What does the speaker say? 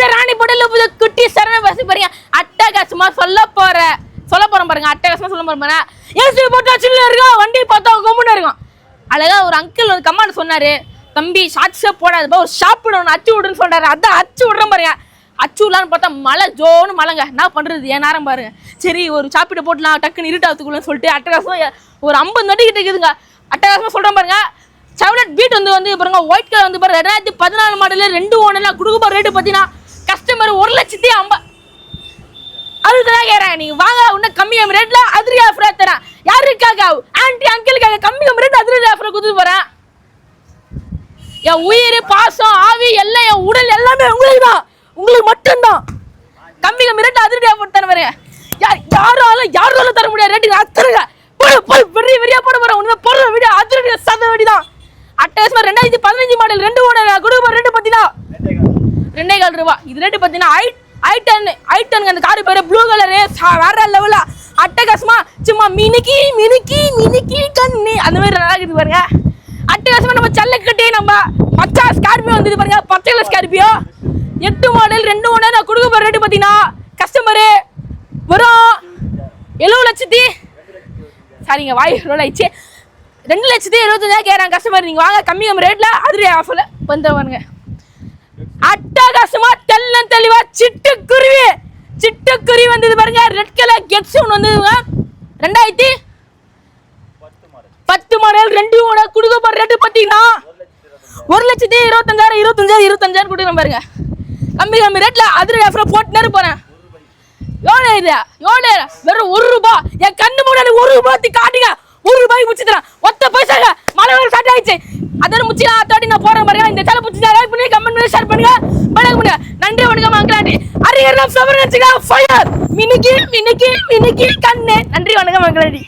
Sir ராணி படல புது குட்டி சரண பசி பாருங்க. அட்டகாசமா சொல்ல போற சொல்ல போறோம் பாருங்க அட்டகாசமா சொல்ல போறோம் பாருங்க. ஏசி போட்டு சின்ன இருக்கோம் வண்டி பார்த்தா கும்புன்னு இருக்கும். அழகா ஒரு அங்கிள் வந்து கமாண்ட் சொன்னாரு. தம்பி ஷார்ட்ஸே போடாதப்பா ஒரு சாப்பிடணும் அச்சு விடுன்னு சொல்றாரு. அதான் அச்சு விடுறோம் பாருங்க. அச்சு விடலான்னு பார்த்தா மழை ஜோன்னு மழைங்க என்ன பண்றது ஏன் நேரம் பாருங்க. சரி ஒரு சாப்பிட்டு போட்டலாம் டக்குன்னு இருட்டாத்துக்குள்ளன்னு சொல்லிட்டு அட்டகாசம் ஒரு ஐம்பது நடி கிட்ட இருக்குதுங்க. அட்டகாசமா சொல்றேன் பாருங்க. செவலட் பீட் வந்து வந்து பாருங்க ஒயிட் கலர் வந்து பாருங்க ரெண்டாயிரத்தி பதினாலு மாடல் ரெண்டு ஓனர்லாம் கொடுக்க போற ரேட்டு பார்த்தீங்கன்னா கஸ்டமர் ஒரு லட்சத்தி ஐம்பது. அதுக்கு தான் கேட்குறேன் நீ வாங்க இன்னும் கம்மியாக ரேட்ல அதிரி ஆஃபராக தரேன். யாருக்காக? ஆன்டி அங்கிளுக்காக கம்மி ரேட் அதிரி ஆஃபரை கொடுத்து போறேன். என் உயிர் பாசம் ஆவி எல்லாம் என் உடல் எல்லாமே உங்களுக்கு தான். உங்களுக்கு மட்டும்தான். கம்மி கம்மி ரேட் அதிரடி ஆஃபர் தரேன் வரேன் யார் யாராலும் யாராலும் தர முடியாது. ரேட்டு அத்தருங்க போடு போடு பெரிய பெரிய போட போறேன். உண்மை போடுற வீடியோ அதிரடி சத வெடி தான் ரெண்டாயிரத்தி பதினஞ்சு மாடல் ரெண்டு ஓனர்? குடும்பம் ரெண்டு பார்த்தீங்கன்னா ரெண்டே கால் ரூபா. இது ரேட்டு பார்த்தீங்கன்னா ஐ ஐ டென் அந்த காரு பேர் ப்ளூ கலரு வேற லெவலில் அட்டகாசமாக சும்மா மினுக்கி மினுக்கி மினுக்கி கண்ணு. அந்த மாதிரி நல்லா இருக்குது பாருங்க. அட்டகாசமாக நம்ம சல்லக்கட்டி நம்ம பச்சை ஸ்கார்பியோ வந்தது பாருங்க. பச்சை கலர் ஸ்கார்பியோ எட்டு மாடல் ரெண்டு ஓனர். நான் கொடுக்க போகிற ரேட்டு பார்த்தீங்கன்னா கஸ்டமரு வரும். எழுபது லட்சத்தி. சரிங்க வாய் ரோல் ஆயிடுச்சு. ரெண்டு லட்சத்தி இருபத்தஞ்சாயிரம் கேட்குறாங்க கஸ்டமர் நீங்கள் வாங்க. கம்மி கம்மி ரேட்டில் அதிரி ஆஃபரில் வந்துடுவானுங்க அட்டகாசமா தெல்லம் தெளிவா சிட்டுக்குருவி சிட்டுக்குருவி வந்தது பாருங்க. ரெட் கலர் கெட்ஸ் ஒன்று வந்ததுங்க. ரெண்டாயிரத்தி பத்து மாடல் ரெண்டு ஓட கொடுக்க ரேட்டு பார்த்தீங்கன்னா ஒரு லட்சத்தி இருபத்தஞ்சாயிரம் இருபத்தஞ்சாயிரம் இருபத்தஞ்சாயிரம் கொடுக்குறேன் பாருங்க. கம்மி கம்மி ரேட்டில் அதிரி ஆஃபரில் போட்டுனே போகிறேன் எவ்வளோ இது? எவ்வளோ வெறும் ஒரு ரூபா. என் கண்ணு முன்னாடி ஒரு ரூபாய்க்கு காட்டுங்க. நூறு ரூபாய்க்கு முடிச்சு தரேன் ஒத்த பைசாங்க மழை வர ஸ்டார்ட் ஆயிடுச்சு. அதோட முடிச்சு அத்தாடி நான் போறேன் மாதிரி இந்த சேனல் பிடிச்சி லைக் பண்ணி கமெண்ட் பண்ணி ஷேர் பண்ணுங்க. பழக பண்ணுங்க. நன்றி வணக்கம் அங்கலாட்டி அரியர் வச்சுக்கா ஃபயர் மினிக்கி மினிக்கி மினிக்கி கண்ணு. நன்றி வணக்கம் அங்கலாட்டி